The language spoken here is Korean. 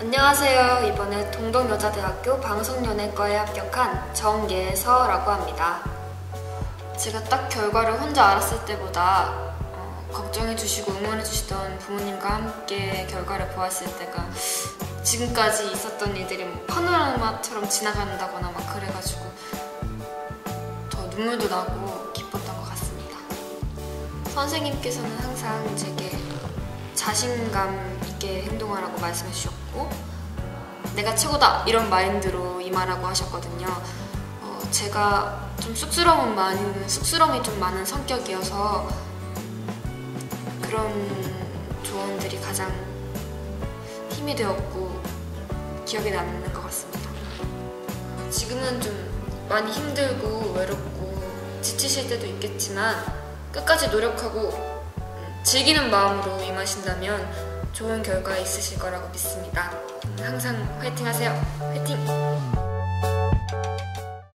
안녕하세요. 이번에 동덕여자대학교 방송연예과에 합격한 정예서라고 합니다. 제가 딱 결과를 혼자 알았을 때보다 어, 걱정해주시고 응원해주시던 부모님과 함께 결과를 보았을 때가 지금까지 있었던 일들이 뭐 파노라마처럼 지나간다거나 막 그래가지고 더 눈물도 나고 기뻤던 것 같습니다. 선생님께서는 항상 제게 자신감 있게 행동하라고 말씀해 주셨고 내가 최고다 이런 마인드로 임하라고 하셨거든요. 어, 제가 좀 쑥스러운 많은 쑥스러움이 좀 많은 성격이어서 그런 조언들이 가장 힘이 되었고 기억에 남는 것 같습니다. 지금은 좀 많이 힘들고 외롭고 지치실 때도 있겠지만 끝까지 노력하고 즐기는 마음으로 임하신다면 좋은 결과 있으실 거라고 믿습니다. 항상 화이팅 하세요. 화이팅!